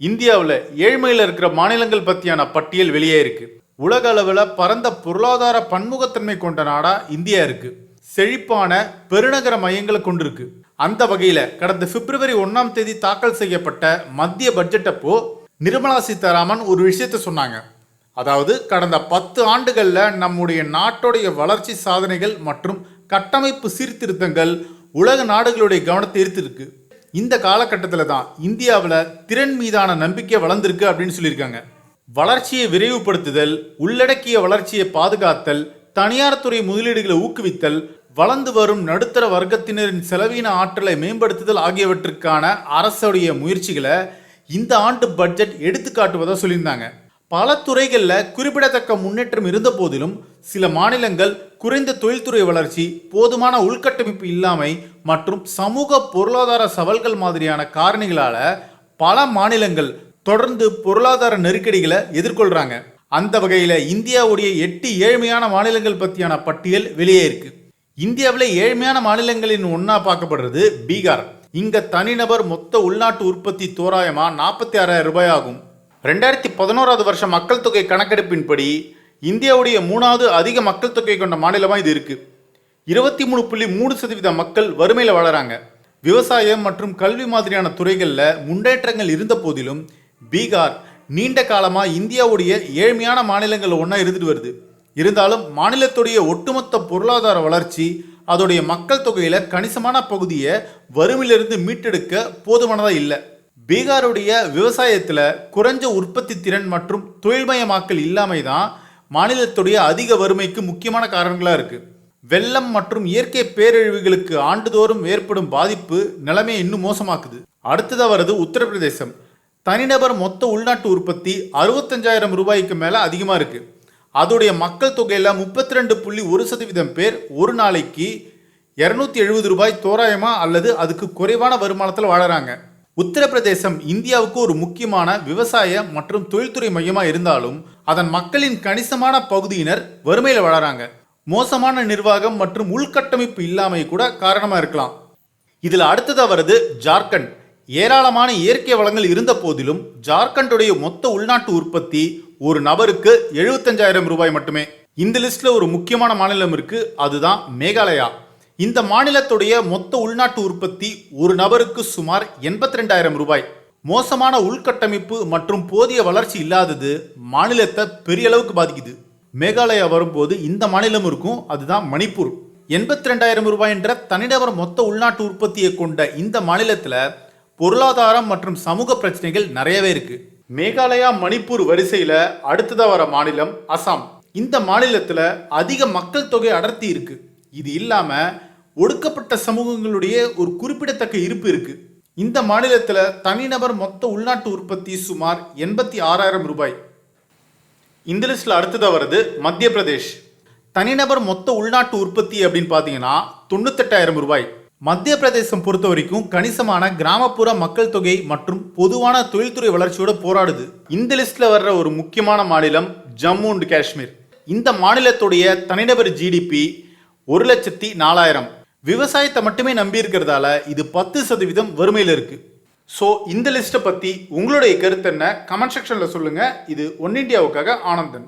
இந்தியாவில் ஏழ்மையில் இருக்கிற மாநிலங்கள் பற்றியான பட்டியல் வெளியே இருக்கு. உலக அளவில் பரந்த பொருளாதார பன்முகத்தன்மை கொண்ட நாடா இந்தியா இருக்கு. செழிப்பான பெருநகர மையங்களை கொண்டிருக்கு. அந்த வகையில் கடந்த பிப்ரவரி ஒன்றாம் தேதி தாக்கல் செய்யப்பட்ட மத்திய பட்ஜெட் அப்போ நிர்மலா சீதாராமன் ஒரு விஷயத்த சொன்னாங்க. அதாவது கடந்த பத்து ஆண்டுகளில் நம்முடைய நாட்டுடைய வளர்ச்சி சாதனைகள் மற்றும் கட்டமைப்பு சீர்திருத்தங்கள் உலக நாடுகளுடைய கவனத்தை ஈர்த்திருக்கு. இந்த காலகட்டத்தில் தான் இந்தியாவில் திறன் மீதான நம்பிக்கை வளர்ந்துருக்கு அப்படின்னு சொல்லியிருக்காங்க. வளர்ச்சியை விரைவுபடுத்துதல் உள்ளடக்கிய வளர்ச்சியை பாதுகாத்தல் தனியார் துறை முதலீடுகளை ஊக்குவித்தல் வளர்ந்து வரும் நடுத்தர வர்க்கத்தினரின் செலவீன ஆற்றலை மேம்படுத்துதல் ஆகியவற்றுக்கான அரசுடைய முயற்சிகளை இந்த ஆண்டு பட்ஜெட் எடுத்துக்காட்டுவதாக சொல்லியிருந்தாங்க. பல துறைகளில் குறிப்பிடத்தக்க முன்னேற்றம் இருந்த போதிலும் சில மாநிலங்கள் குறைந்த தொழில்துறை வளர்ச்சி போதுமான உள்கட்டமைப்பு இல்லாமை மற்றும் சமூக பொருளாதார சவால்கள் மாதிரியான காரணிகளால் பல மாநிலங்கள் தொடர்ந்து பொருளாதார நெருக்கடிகளை எதிர்கொள்கிறாங்க அந்த வகையில் இந்தியாவுடைய எட்டு ஏழ்மையான மாநிலங்கள் பற்றியான பட்டியல் வெளியே இருக்கு. இந்தியாவில் ஏழ்மையான மாநிலங்களின் ஒன்றா பார்க்கப்படுறது பீகார். இங்கே தனிநபர் மொத்த உள்நாட்டு உற்பத்தி தோராயமாக நாற்பத்தி ஆறாயிரம் ரூபாய் ஆகும். ரெண்டாயிரத்தி பதினோராவது வருஷம் மக்கள் தொகை கணக்கெடுப்பின்படி இந்தியாவுடைய மூணாவது அதிக மக்கள் தொகை கொண்ட மாநிலமாக இது இருக்குது இருபத்தி மூணு புள்ளி மூணு சதவீத மக்கள் வறுமையில் வாழறாங்க. விவசாயம் மற்றும் கல்வி மாதிரியான துறைகளில் முன்னேற்றங்கள் இருந்த போதிலும் பீகார் நீண்ட காலமாக இந்தியாவுடைய ஏழ்மையான மாநிலங்கள் ஒன்றா இருந்துட்டு வருது. இருந்தாலும் மாநிலத்துடைய ஒட்டுமொத்த பொருளாதார வளர்ச்சி அதோடைய மக்கள் தொகையில் கணிசமான பகுதியை வறுமையிலிருந்து மீட்டெடுக்க போதுமானதாக இல்லை. பீகாருடைய விவசாயத்தில் குறைஞ்ச உற்பத்தி திறன் மற்றும் தொழில்மயமாக்கல் இல்லாமை தான் மாநிலத்துடைய அதிக வறுமைக்கு முக்கியமான காரணங்களாக இருக்குது வெள்ளம் மற்றும் இயற்கை பேரழிவுகளுக்கு ஆண்டுதோறும் ஏற்படும் பாதிப்பு நிலைமையை இன்னும் மோசமாக்குது. அடுத்ததாக வருது உத்தரப்பிரதேசம். தனிநபர் மொத்த உள்நாட்டு உற்பத்தி அறுபத்தஞ்சாயிரம் ரூபாய்க்கு மேலே அதிகமாக இருக்குது அதோடைய மக்கள் தொகையில் முப்பத்தி ரெண்டு புள்ளி ஒரு சதவீதம் பேர் ஒரு நாளைக்கு இரநூத்தி எழுபது ரூபாய் தோராயமாக அல்லது அதுக்கு குறைவான வருமானத்தில் வாழறாங்க. உத்தரப்பிரதேசம் இந்தியாவுக்கு ஒரு முக்கியமான விவசாய மற்றும் தொழில்துறை மையமாக இருந்தாலும் அதன் மக்களின் கணிசமான பகுதியினர் வறுமையில் வளராங்க. மோசமான நிர்வாகம் மற்றும் உள்கட்டமைப்பு இல்லாமை கூட காரணமாக இருக்கலாம். இதில் அடுத்ததாக வருது ஜார்க்கண்ட். ஏராளமான இயற்கை வளங்கள் இருந்த போதிலும் ஜார்க்கண்டுடைய மொத்த உள்நாட்டு உற்பத்தி ஒரு நபருக்கு எழுபத்தஞ்சாயிரம் ரூபாய் மட்டுமே. இந்த லிஸ்ட்ல ஒரு முக்கியமான மாநிலம் இருக்கு அதுதான் மேகாலயா. இந்த மாநிலத்துடைய மொத்த உள்நாட்டு உற்பத்தி ஒரு நபருக்கு சுமார் எண்பத்தி ரெண்டாயிரம் ரூபாய். மோசமான உள்கட்டமைப்பு மற்றும் போதிய வளர்ச்சி இல்லாதது மாநிலத்தை பெரிய அளவுக்கு பாதிக்குது. மேகாலயா வரும்போது இந்த மாநிலம் இருக்கும் அதுதான் மணிப்பூர். எண்பத்தி ரெண்டாயிரம் ரூபாய் என்ற தனிநபர் மொத்த உள்நாட்டு உற்பத்தியை கொண்ட இந்த மாநிலத்தில் பொருளாதாரம் மற்றும் சமூக பிரச்சனைகள் நிறையவே இருக்கு. மேகாலயா மணிப்பூர் வரிசையில் அடுத்ததாக வர மாநிலம் அசாம். இந்த மாநிலத்தில் அதிக மக்கள் தொகை அடர்த்தி இருக்குது இது இல்லாமல் ஒடுக்கப்பட்ட சமூகங்களுடைய ஒரு குறிப்பிடத்தக்க இருப்பு இருக்குது இந்த மாநிலத்தில் தனிநபர் மொத்த உள்நாட்டு உற்பத்தி சுமார் எண்பத்தி ஆறாயிரம் ரூபாய். இந்த லிஸ்ட்டில் அடுத்ததாக வருது மத்திய பிரதேஷ். தனிநபர் மொத்த உள்நாட்டு உற்பத்தி அப்படின்னு பார்த்தீங்கன்னா தொண்ணூத்தெட்டாயிரம் ரூபாய். மத்திய பிரதேசம் பொறுத்த வரைக்கும் கணிசமான கிராமப்புற மக்கள் தொகை மற்றும் பொதுவான தொழில்துறை வளர்ச்சியோட போராடுது. இந்த லிஸ்ட்ல வர்ற ஒரு முக்கியமான மாநிலம் ஜம்மு அண்ட் காஷ்மீர். இந்த மாநிலத்துடைய தனிநபர் ஜிடிபி ஒரு லட்சத்தி நாலாயிரம். விவசாயத்தை மட்டுமே நம்பி இருக்கிறதால இது பத்து சதவீதம் வறுமையில் இருக்கு. ஸோ இந்த லிஸ்ட்டை பற்றி உங்களுடைய கருத்து என்ன? கமெண்ட் செக்ஷனில் சொல்லுங்கள் இது ஒன் இண்டியாவுக்காக ஆனந்தன்.